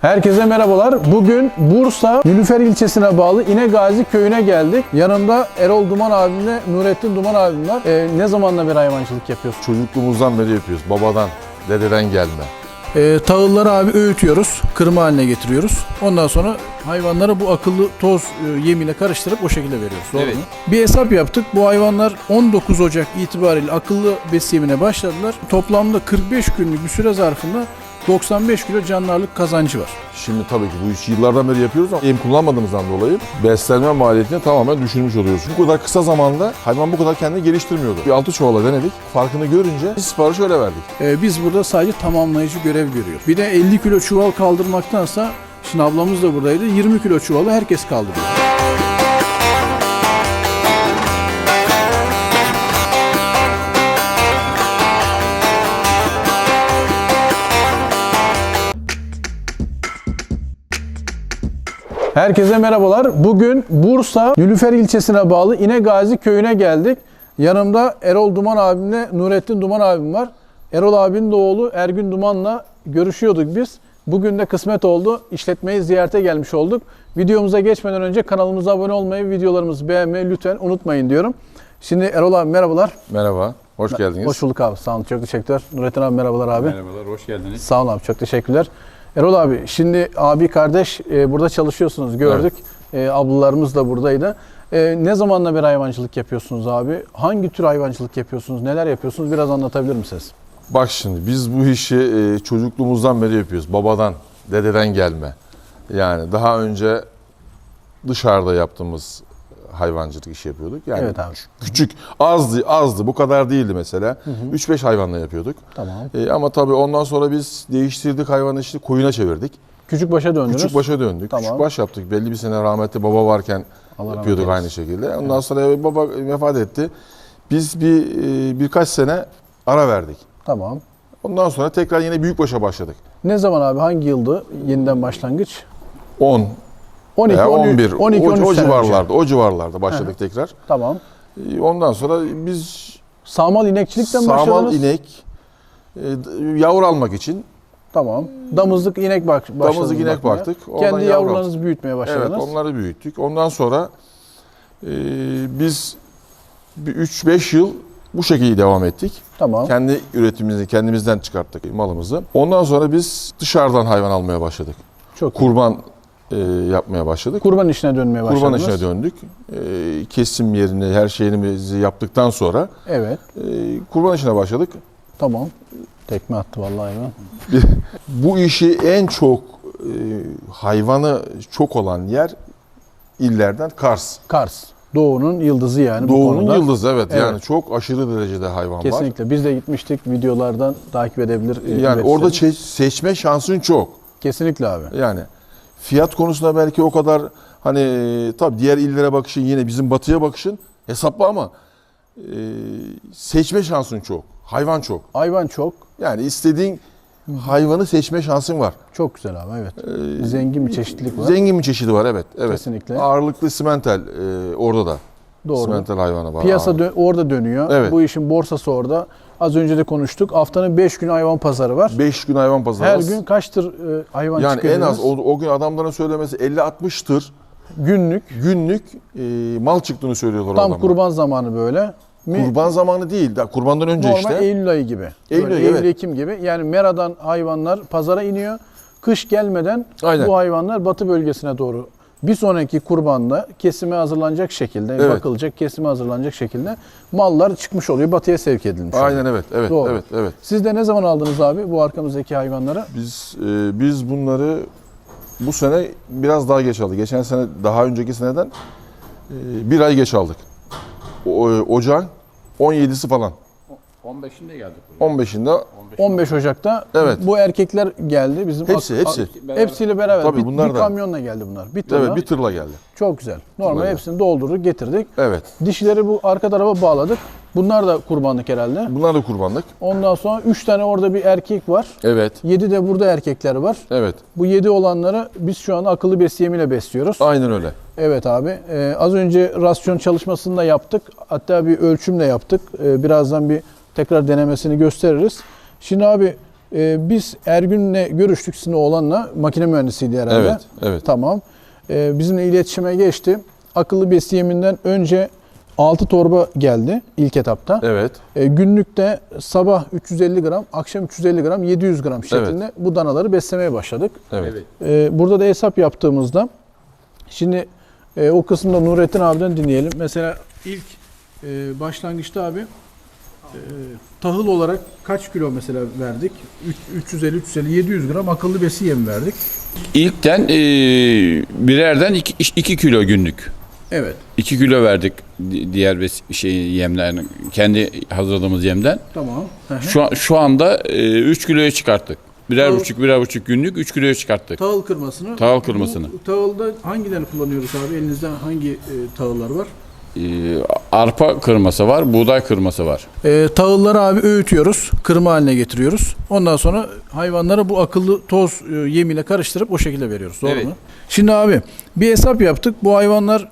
Herkese merhabalar. Bugün Bursa Nülüfer ilçesine bağlı İnegazi köyüne geldik. Yanımda Erol Duman abimle Nurettin Duman abim var. Ee, ne zamanla beri hayvancılık yapıyorsun? Çocukluğumuzdan beri yapıyoruz. Babadan, dededen gelme. Ee, tahılları abi öğütüyoruz, kırma haline getiriyoruz. Ondan sonra hayvanlara bu akıllı toz e, yemiyle karıştırıp o şekilde veriyoruz. Doğru Evet. mu? Bir hesap yaptık. Bu hayvanlar 19 Ocak itibariyle akıllı besi yemine başladılar. Toplamda 45 günlük bir süre zarfında 95 kilo canlı ağırlık kazancı var. Şimdi tabii ki bu işi yıllardan beri yapıyoruz ama em kullanmadığımızdan dolayı beslenme maliyetini tamamen düşürmüş oluyoruz. Bu kadar kısa zamanda hayvan bu kadar kendini geliştirmiyordu. Bir altı çuvala denedik. Farkını görünce biz siparişi öyle verdik. Ee, biz burada sadece tamamlayıcı görev görüyoruz. Bir de 50 kilo çuval kaldırmaktansa, şimdi ablamız da buradaydı, 20 kilo çuvalı herkes kaldırıyor. Herkese merhabalar. Bugün Bursa Nülüfer ilçesine bağlı İnegazi köyüne geldik. Yanımda Erol Duman abimle Nurettin Duman abim var. Erol abinin de oğlu Ergün Duman'la görüşüyorduk biz. Bugün de kısmet oldu. İşletmeyi ziyarete gelmiş olduk. Videomuza geçmeden önce kanalımıza abone olmayı, videolarımızı beğenmeyi lütfen unutmayın diyorum. Şimdi Erol abi merhabalar. Merhaba, hoş geldiniz. Hoş bulduk abi. Sağ olun. Çok teşekkürler. Nurettin abi merhabalar abi. Merhabalar, hoş geldiniz. Sağ olun abi. Çok teşekkürler. Erol abi şimdi abi kardeş e, burada çalışıyorsunuz gördük. E, ablalarımız da buradaydı. E, ne zamanla beri hayvancılık yapıyorsunuz abi? Hangi tür hayvancılık yapıyorsunuz? Neler yapıyorsunuz? Biraz anlatabilir misiniz? Bak şimdi biz bu işi e, çocukluğumuzdan beri yapıyoruz. Babadan, dededen gelme. Yani daha önce dışarıda yaptığımız hayvancılık işi yapıyorduk. Yani Evet abi. küçük, azdı, azdı. Bu kadar değildi mesela. 3-5 hayvanla yapıyorduk. Tamam. E, ama tabii ondan sonra biz değiştirdik hayvanı işte koyuna çevirdik. Küçük başa döndünüz. Küçük başa döndük. Tamam. Küçük baş yaptık. Belli bir sene rahmetli baba varken Allah yapıyorduk aynı şekilde. Ondan sonra baba vefat etti. Biz bir e, birkaç sene ara verdik. Tamam. Ondan sonra tekrar yine büyük başa başladık. Ne zaman abi? Hangi yıldı yeniden başlangıç? 10 12, veya 13, 11 12, o, 13 o sene civarlarda, önce. o civarlarda başladık tekrar. Tamam. E, Ondan sonra biz Sağmal inekçilikten sağmal başladınız. inek e, yavru almak için Tamam. Damızlık inek bak başladınız damızlık inek bakmaya. baktık. Oradan Kendi yavru yavrularınızı büyütmeye başladınız. Evet onları büyüttük. Ondan sonra e, biz bir 3-5 yıl bu şekilde devam ettik. Tamam. Kendi üretimimizi kendimizden çıkarttık malımızı. Ondan sonra biz dışarıdan hayvan almaya başladık. Çok iyi. E, yapmaya başladık. Kurban işine dönmeye başladınız. Kurban işine döndük. E, kesim yerini, her şeyimizi yaptıktan sonra Evet. e, kurban işine başladık. Tamam. Tekme attı vallahi hayvan. Bu işi en çok e, hayvanı çok olan yer illerden Kars. Kars. Doğu'nun yıldızı yani bu Doğu'nun konuda. yıldızı evet. Evet. Yani çok aşırı derecede hayvan var. Kesinlikle. Biz de gitmiştik. Videolardan takip edebilir. e, Yani orada çe- seçme şansın çok. Kesinlikle abi. Yani fiyat konusunda belki o kadar hani tabii diğer illere bakışın yine bizim batıya bakışın hesaplı ama e, seçme şansın çok. Hayvan çok. Hayvan çok. Yani istediğin hayvanı seçme şansın var. Çok güzel abi evet. Ee, Zengin bir çeşitlilik var. Zengin bir çeşidi var evet. evet. Kesinlikle. Ağırlıklı simental e, orada da. Doğru. Simental hayvanı var. Piyasa dö- orada dönüyor. Evet. Bu işin borsası orada. Az önce de konuştuk. Haftanın 5 günü hayvan pazarı var. 5 gün hayvan pazarı. Her gün kaç tır e, hayvan yani en az o, o gün adamların söylemesi 50-60 tır günlük. günlük e, mal çıktığını söylüyorlar Tam adamlar. kurban zamanı böyle. Mi- Kurban zamanı değil. Da kurbandan önce Normal işte. Eylül ayı gibi. Eylül Böyle ayı, Eylül, evet. Ekim gibi. Yani meradan hayvanlar pazara iniyor. Kış gelmeden Aynen. bu hayvanlar batı bölgesine doğru bir sonraki kurbanda kesime hazırlanacak şekilde, Evet. bakılacak, kesime hazırlanacak şekilde mallar çıkmış oluyor. Batıya sevk edilmiş. oluyor. Aynen evet. Evet. Doğru. Evet. Evet. Siz de ne zaman aldınız abi bu arkamızdaki hayvanları? Biz e, biz bunları bu sene biraz daha geç aldık. Geçen sene daha önceki seneden e, bir ay geç aldık. O, e, ocağın 17'si falan. 15'inde geldik buraya. 15'inde 15 Ocak'ta Evet. bu erkekler geldi. Bizim hepsi ak- hepsi. ak- hepsiyle beraber. Tabii bir, bunlar bir da. kamyonla geldi bunlar. Bir tırla. Evet bir tırla geldi. Çok güzel. Normal Tırla hepsini doldurduk, getirdik. Evet. Dişileri bu arka tarafa bağladık. Bunlar da kurbanlık herhalde. Bunlar da kurbanlık. Ondan sonra 3 tane orada bir erkek var. Evet. 7 de burada erkekler var. Evet. Bu 7 olanları biz şu an akıllı besleyemiyle besliyoruz. Aynen öyle. Evet abi. Ee, az önce rasyon çalışmasını da yaptık. Hatta bir ölçüm de yaptık. Ee, birazdan bir tekrar denemesini gösteririz. Şimdi abi Ee, biz Ergün'le görüştük sizin oğlanla. Makine mühendisiydi herhalde. Evet, evet. Tamam. Ee, bizimle iletişime geçti. Akıllı besiyeminden önce 6 torba geldi ilk etapta. Evet. Ee, günlükte sabah 350 gram, akşam 350 gram, 700 gram şeklinde bu danaları beslemeye başladık. Evet. Evet. Ee, burada da hesap yaptığımızda şimdi e, o kısımda Nurettin abiden dinleyelim. Mesela ilk e, başlangıçta abi e, tahıl olarak kaç kilo mesela verdik? Üç- 350 350 700 gram akıllı besi yem verdik. İlkten e, birerden 2 kilo günlük. Evet. 2 kilo verdik di- diğer bes- şey yemlerin kendi hazırladığımız yemden. Tamam. Şu an- şu anda 3 kiloya çıkarttık. Birer Tahıl- buçuk birer buçuk günlük 3 kiloya çıkarttık. Tahıl kırmasını. Tahıl kırmasını. Bu tahılda hangilerini kullanıyoruz abi? Elinizde hangi e, tahıllar var? E, arpa kırması var, buğday kırması var. E, tahılları abi öğütüyoruz. Kırma haline getiriyoruz. Ondan sonra hayvanlara bu akıllı toz e, yemiyle karıştırıp o şekilde veriyoruz. Doğru Evet. mu? Şimdi abi bir hesap yaptık. Bu hayvanlar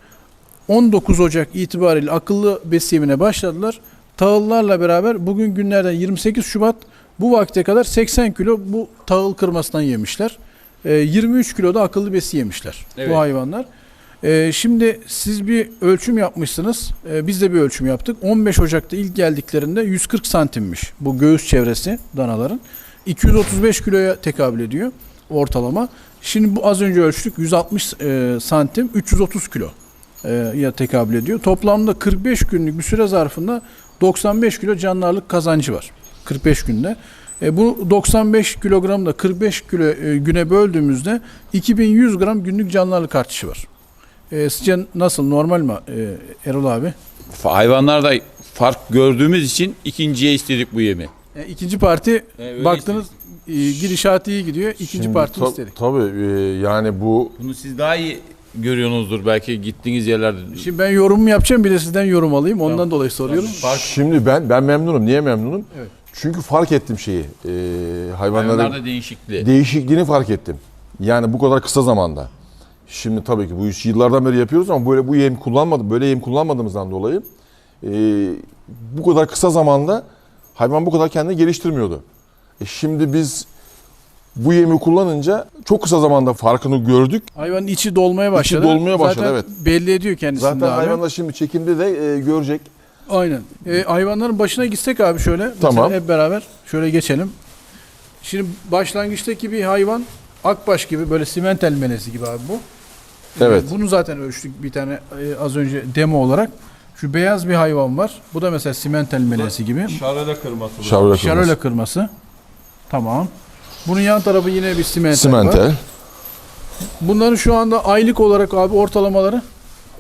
19 Ocak itibariyle akıllı besi yemine başladılar. Tahıllarla beraber bugün günlerden 28 Şubat bu vakte kadar 80 kilo bu tahıl kırmasından yemişler. E, 23 kilo da akıllı besi yemişler Evet. bu hayvanlar. E, şimdi siz bir ölçüm yapmışsınız. E, biz de bir ölçüm yaptık. 15 Ocak'ta ilk geldiklerinde 140 santimmiş bu göğüs çevresi danaların. 235 kiloya tekabül ediyor ortalama. Şimdi bu az önce ölçtük 160 e, santim 330 kilo e, ya tekabül ediyor. Toplamda 45 günlük bir süre zarfında 95 kilo canlı ağırlık kazancı var. 45 günde. E, bu 95 kilogramı da 45 kilo e, güne böldüğümüzde 2100 gram günlük canlı ağırlık artışı var. E, sizce nasıl normal mi e, Erol abi? Hayvanlarda fark gördüğümüz için ikinciye istedik bu yemi. E, ikinci parti öyle baktınız e, gidişat iyi gidiyor. İkinci Şimdi parti tab- istedik. Tabii e, yani bu Bunu siz daha iyi görüyorsunuzdur belki gittiğiniz yerlerde. Şimdi ben yorumumu yapacağım bir de sizden yorum alayım. Ondan Tamam. dolayı soruyorum. Fark şimdi ben ben memnunum. Niye memnunum? Evet. Çünkü fark ettim şeyi. E, hayvanların hayvanlarda değişikliği. değişikliğini fark ettim. Yani bu kadar kısa zamanda. Şimdi tabii ki bu işi yıllardan beri yapıyoruz ama böyle bu yem kullanmadım, böyle yem kullanmadığımızdan dolayı e, bu kadar kısa zamanda hayvan bu kadar kendini geliştirmiyordu. E şimdi biz bu yemi kullanınca çok kısa zamanda farkını gördük. Hayvanın içi dolmaya başladı. dolmaya başladı, Zaten evet. belli ediyor kendisini Zaten abi. hayvanlar şimdi çekimde de e, görecek. Aynen. E, hayvanların başına gitsek abi şöyle. Tamam. Mesela hep beraber şöyle geçelim. Şimdi başlangıçtaki bir hayvan akbaş gibi böyle simentel melezi gibi abi bu. Evet. Bunu zaten ölçtük bir tane e, az önce demo olarak. Şu beyaz bir hayvan var. Bu da mesela simentel melezi gibi. Şarada kırması Şarole Şarole kırması. Tamam. Bunun yan tarafı yine bir simentel, var. Simentel. Bunların şu anda aylık olarak abi ortalamaları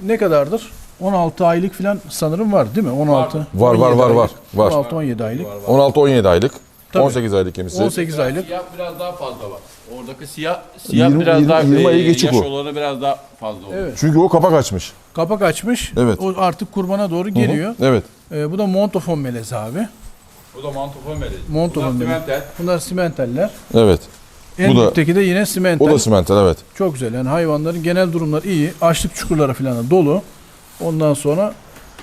ne kadardır? 16 aylık falan sanırım var değil mi? 16. Var var 17 var var. Var. 16 17 aylık. 16-17 aylık. Tabii. 18 aylık gemisi. 18 aylık. Siyah biraz daha fazla var. Oradaki siyah siyah 20 biraz 20 daha 20 ayı e, geçik yaş o. olanı biraz daha fazla olur. Evet. Çünkü o kapak açmış. Kapak açmış. Evet. O artık kurbana doğru geliyor. Evet. Ee, bu da montofon melezi abi. Bu da mantofon melezi. Montofon Bunlar melezi. simentel. Bunlar simentaller. Evet. En Bu da- de yine simental. O da simentel evet. Çok güzel. Yani hayvanların genel durumları iyi. Açlık çukurları falan da dolu. Ondan sonra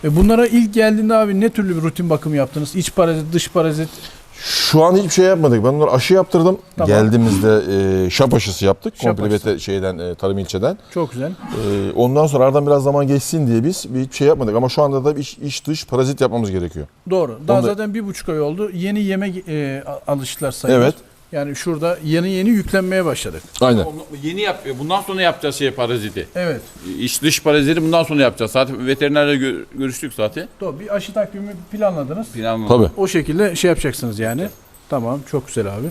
e bunlara ilk geldiğinde abi ne türlü bir rutin bakım yaptınız? İç parazit, dış parazit. Şu an hiçbir şey yapmadık. Ben onları aşı yaptırdım. Tamam. Geldiğimizde e, şap aşısı yaptık. Şap Komple aşısı. şeyden e, tarım ilçeden. Çok güzel. E, ondan sonra aradan biraz zaman geçsin diye biz bir hiçbir şey yapmadık. Ama şu anda da iç, iç dış parazit yapmamız gerekiyor. Doğru. Daha Onu da- zaten bir buçuk ay oldu. Yeni yeme e, a- alıştılar sayılır. Evet. Yani şurada yeni yeni yüklenmeye başladık. Aynen. Yeni yap. Bundan sonra yapacağız şey paraziti. Evet. İç dış paraziti bundan sonra yapacağız. Zaten veterinerle gö- görüştük zaten. Doğru. Bir aşı takvimi planladınız. Planlı. Tabii. O şekilde şey yapacaksınız yani. Tamam. Çok güzel abi.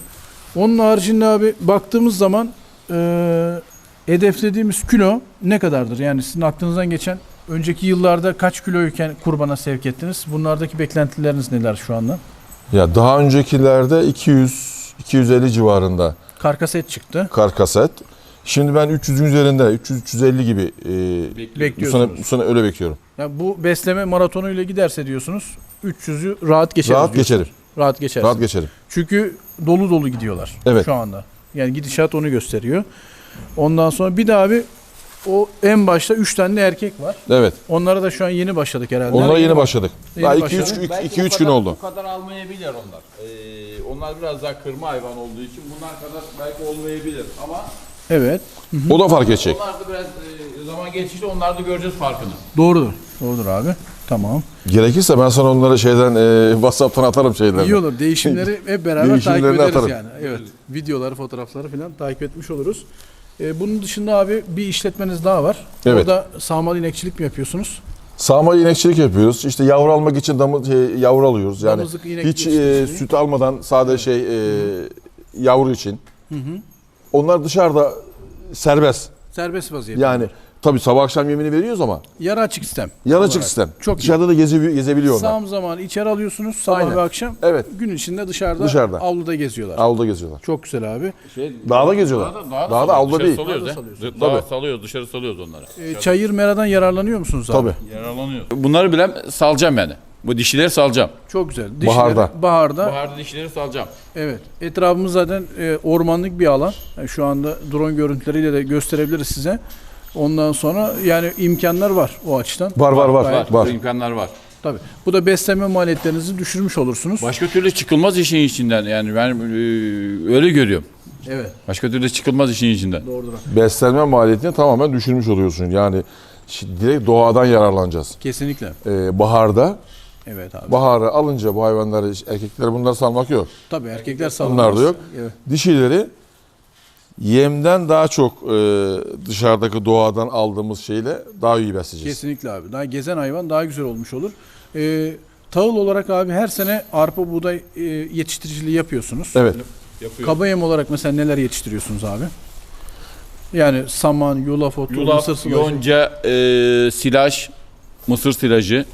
Onun haricinde abi baktığımız zaman e, hedeflediğimiz kilo ne kadardır? Yani sizin aklınızdan geçen önceki yıllarda kaç kiloyken kurbana sevk ettiniz? Bunlardaki beklentileriniz neler şu anda? Ya daha öncekilerde 200 250 civarında Karkas et çıktı. karkaset. Şimdi ben 300'ün üzerinde 300 350 gibi e, bu sene, Bekliyorsunuz. bu sene öyle bekliyorum. Yani bu besleme maratonuyla giderse diyorsunuz 300'ü rahat geçeriz. Rahat diyorsunuz. geçerim. Rahat geçeriz. Rahat geçerim. Çünkü dolu dolu gidiyorlar Evet. şu anda. Yani gidişat onu gösteriyor. Ondan sonra bir daha bir O en başta 3 tane de erkek var. Evet. Onlara da şu an yeni başladık herhalde. Onlara yeni başladık. Yeni Daha başladık. 2-3 Belki 2 o 3 gün kadar- oldu. O kadar almayabilir onlar. Ee, onlar biraz daha kırma hayvan olduğu için bunlar kadar belki olmayabilir ama Evet. O da fark edecek. onlar da biraz e, zaman geçtikçe onlar da göreceğiz farkını. Doğrudur. Doğrudur abi. Tamam. Gerekirse ben sana onları şeyden e, WhatsApp'tan atarım şeylerini. İyi olur. Değişimleri hep beraber takip Değişimlerini ederiz atarım. yani. Evet. Videoları, fotoğrafları falan takip etmiş oluruz. Ee, bunun dışında abi bir işletmeniz daha var. Evet. Orada sağmalı inekçilik mi yapıyorsunuz? Sağma inekçilik yapıyoruz. İşte yavru almak için damı, şey, yavru alıyoruz. Yani Damızlık, inek hiç e, süt almadan sadece şey e, yavru için. Onlar dışarıda serbest. Serbest vaziyette. Yani tabii sabah akşam yemini veriyoruz ama Yarı açık sistem. olarak. açık sistem. Çok iyi. Dışarıda da geze, gezebiliyor onlar. Sağım zamanı içeri alıyorsunuz sabah Aynen. ve akşam. Evet. Gün içinde dışarıda, Dışarıda. avluda geziyorlar. Avluda geziyorlar. Çok güzel abi. Şey, Dağda geziyorlar. Dağda, avluda dışarı değil. Salıyoruz, Dağda salıyoruz, dışarı salıyoruz onları. Ee, çayır meradan yararlanıyor musunuz abi? Tabii. Yaralanıyor. Bunları bile salacağım yani. Bu dişileri salacağım. Çok güzel. Dişleri, Baharda. Baharda. Baharda dişleri salacağım. Evet. Etrafımız zaten e, ormanlık bir alan. Yani şu anda drone görüntüleriyle de gösterebiliriz size. Ondan sonra yani imkanlar var o açıdan. Var var var. Gayet- Var. Bu imkanlar var. Tabii. Bu da besleme maliyetlerinizi düşürmüş olursunuz. Başka türlü çıkılmaz işin içinden. Yani ben e, öyle görüyorum. Evet. Başka türlü çıkılmaz işin içinden. Doğrudur. Beslenme maliyetini tamamen düşürmüş oluyorsun. Yani şi- direkt doğadan yararlanacağız. Kesinlikle. Ee, baharda Evet abi. baharı alınca bu hayvanları erkekleri bunları salmak yok. Tabii erkekler Bunlar da salınmaz. yok. Evet. Dişileri yemden daha çok e, dışarıdaki doğadan aldığımız şeyle daha iyi besleyeceğiz. Kesinlikle abi. Daha gezen hayvan daha güzel olmuş olur. Ee, tahıl olarak abi her sene arpa buğday e, yetiştiriciliği yapıyorsunuz. Evet. Yapıyor. Kaba yem olarak mesela neler yetiştiriyorsunuz abi? Yani saman, yulaf otu, mısır Yulaf, sıvacı. yonca, e, silaj, mısır silajı,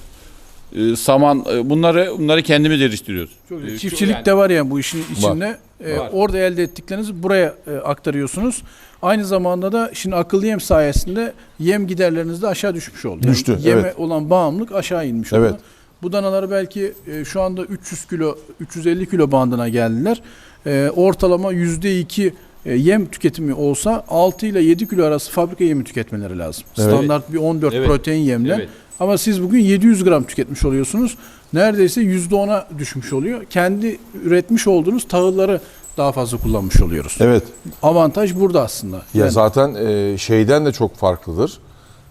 e, saman e, bunları bunları kendimiz yetiştiriyoruz. Çok güzel. E, Çiftçilik yani- de var yani bu işin içinde. Ee, Var. orada elde ettiklerinizi buraya e, aktarıyorsunuz. Aynı zamanda da şimdi akıllı yem sayesinde yem giderleriniz de aşağı düşmüş oldu. Yani Düştü, yeme evet. olan bağımlılık aşağı inmiş Evet. oldu. Bu danaları belki e, şu anda 300 kilo, 350 kilo bandına geldiler. E, ortalama %2 e, yem tüketimi olsa 6 ile 7 kilo arası fabrika yemi tüketmeleri lazım. Evet. Standart bir 14 Evet. protein yemle. Evet. Ama siz bugün 700 gram tüketmiş oluyorsunuz. Neredeyse %10'a düşmüş oluyor. Kendi üretmiş olduğunuz tahılları daha fazla kullanmış oluyoruz. Evet. Avantaj burada aslında. Ya Yani zaten e, şeyden de çok farklıdır.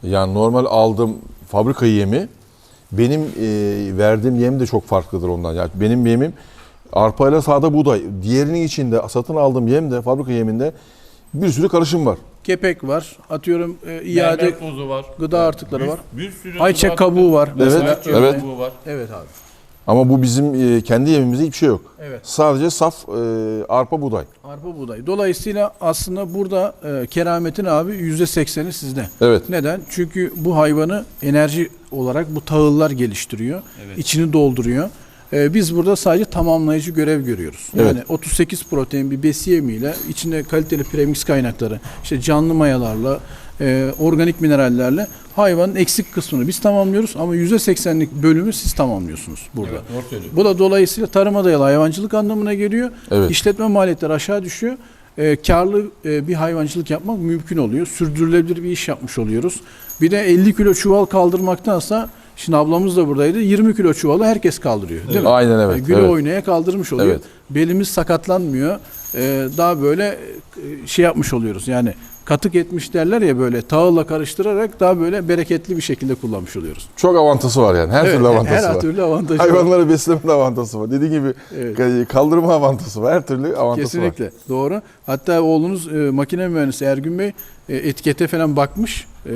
Yani normal aldığım fabrika yemi benim e, verdiğim yem de çok farklıdır ondan. Yani benim yemim arpayla sade buğday. Diğerinin içinde satın aldığım yem de fabrika yeminde bir sürü karışım var. Kepek var. Atıyorum e, iade Mermer tozu var. gıda artıkları var. Bir sürü Ayçiçek gıda- kabuğu var. mesela. Evet, Ayçiçek evet. kabuğu var. Evet abi. Ama bu bizim e, kendi yemimizde hiçbir şey yok. Evet. Sadece saf e, arpa buğday. Arpa buğday. Dolayısıyla aslında burada e, kerametin abi %80'i sizde. Evet. Neden? Çünkü bu hayvanı enerji olarak bu tahıllar geliştiriyor. Evet. içini dolduruyor. Ee, biz burada sadece tamamlayıcı görev görüyoruz. Yani Evet. 38 protein bir besi yemiyle içinde kaliteli premix kaynakları, işte canlı mayalarla, e, organik minerallerle hayvanın eksik kısmını biz tamamlıyoruz ama %80'lik bölümü siz tamamlıyorsunuz burada. Evet, doğru söylüyorsun. Bu da dolayısıyla tarıma dayalı hayvancılık anlamına geliyor. Evet. İşletme maliyetleri aşağı düşüyor. E, karlı e, bir hayvancılık yapmak mümkün oluyor. Sürdürülebilir bir iş yapmış oluyoruz. Bir de 50 kilo çuval kaldırmaktansa Şimdi ablamız da buradaydı. 20 kilo çuvalı herkes kaldırıyor. Değil mi? Aynen evet, Yani güle evet. oynaya kaldırmış oluyor. Evet. Belimiz sakatlanmıyor. Ee, daha böyle e, şey yapmış oluyoruz. Yani katık etmiş derler ya böyle tahılla karıştırarak daha böyle bereketli bir şekilde kullanmış oluyoruz. Çok avantajı var yani. Her Evet, türlü avantajı her var. türlü avantajı var. Hayvanları besleme avantajı var. Dediğim gibi Evet. e, kaldırma avantajı var. Her türlü avantajı var. Kesinlikle doğru. Hatta oğlunuz e, makine mühendisi Ergün Bey e, etikete falan bakmış. E,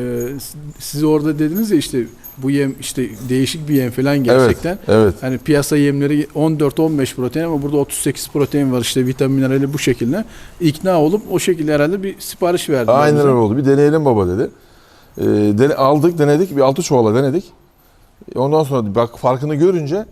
siz orada dediniz ya işte bu yem işte değişik bir yem falan gerçekten. Evet. Evet. Hani piyasa yemleri 14-15 protein ama burada 38 protein var işte vitamin minerali bu şekilde. İkna olup o şekilde herhalde bir sipariş verdiler. Aynen öyle oldu. Bir deneyelim baba dedi. Ee, dene- aldık, denedik. Bir altı çuvala denedik. Ondan sonra bak farkını görünce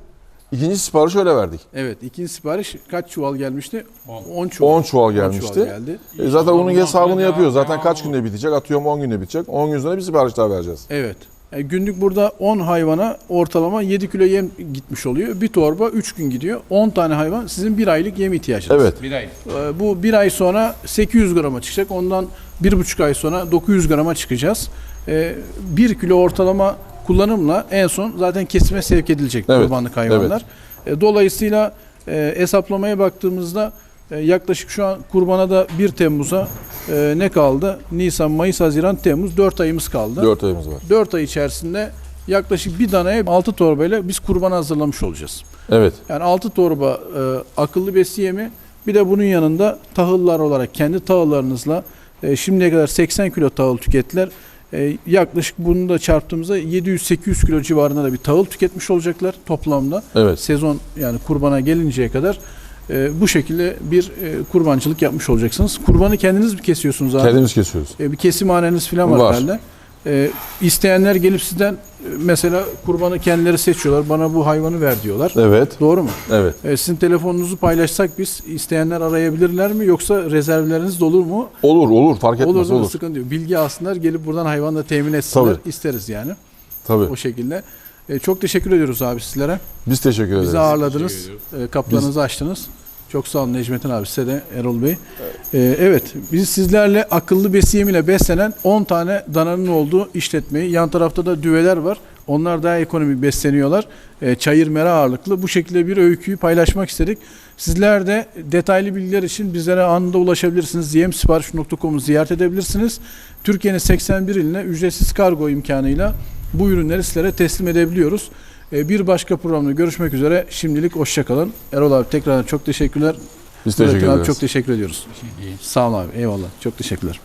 ikinci sipariş öyle verdik. Evet ikinci sipariş kaç çuval gelmişti? On. 10 çuval. 10 çuval 10 gelmişti. çuval geldi. E, zaten onun hesabını yapıyoruz. Zaten kaç günde bitecek? Atıyorum 10 günde bitecek. 10 gün sonra bir sipariş daha vereceğiz. Evet. E, günlük burada 10 hayvana ortalama 7 kilo yem gitmiş oluyor. Bir torba 3 gün gidiyor. 10 tane hayvan sizin bir aylık yem ihtiyacınız. Evet. Bir ay. E, bu bir ay sonra 800 grama çıkacak. Ondan bir buçuk ay sonra 900 grama çıkacağız. E, 1 kilo ortalama kullanımla en son zaten kesime sevk edilecek Evet, kurbanlık hayvanlar. E, dolayısıyla e, hesaplamaya baktığımızda e, yaklaşık şu an kurbana da 1 Temmuz'a e, ne kaldı? Nisan, Mayıs, Haziran, Temmuz 4 ayımız kaldı. 4 ayımız var. 4 ay içerisinde yaklaşık bir danaya 6 torbayla biz kurban hazırlamış olacağız. Evet. Yani 6 torba e, akıllı besi yemi bir de bunun yanında tahıllar olarak kendi tahıllarınızla e, şimdiye kadar 80 kilo tahıl tükettiler. E, yaklaşık bunu da çarptığımızda 700-800 kilo civarında da bir tahıl tüketmiş olacaklar toplamda. Evet. Sezon yani kurbana gelinceye kadar e, bu şekilde bir e, kurbancılık yapmış olacaksınız. Kurbanı kendiniz mi kesiyorsunuz abi? Kendimiz kesiyoruz. E, bir kesimhaneniz falan var, Var. herhalde. E, isteyenler gelip sizden e, mesela kurbanı kendileri seçiyorlar. Bana bu hayvanı ver diyorlar. Evet. Doğru mu? Evet. E, sizin telefonunuzu paylaşsak biz isteyenler arayabilirler mi yoksa rezervleriniz dolur mu? Olur olur fark etmez olur olur. Sıkıntı yok. Bilgi alsınlar gelip buradan hayvanla temin etsinler. Tabii. isteriz yani Tabii. o şekilde. E, çok teşekkür ediyoruz abi sizlere. Biz teşekkür ederiz. Bizi ağırladınız. Teşekkür E, kaptanınızı açtınız. Çok sağ olun Necmettin abi size de Erol Bey. E, evet biz sizlerle akıllı besi yemiyle beslenen 10 tane dananın olduğu işletmeyi yan tarafta da düveler var. Onlar daha ekonomik besleniyorlar. E, çayır mera ağırlıklı. Bu şekilde bir öyküyü paylaşmak istedik. Sizler de detaylı bilgiler için bizlere anında ulaşabilirsiniz. yemsipariş.com'u ziyaret edebilirsiniz. Türkiye'nin 81 iline ücretsiz kargo imkanıyla bu ürünleri sizlere teslim edebiliyoruz. E, Bir başka programda görüşmek üzere. Şimdilik hoşçakalın. Erol abi tekrar çok teşekkürler. Biz teşekkür ederiz. çok teşekkür ediyoruz. Sağ ol abi. Eyvallah. Çok teşekkürler.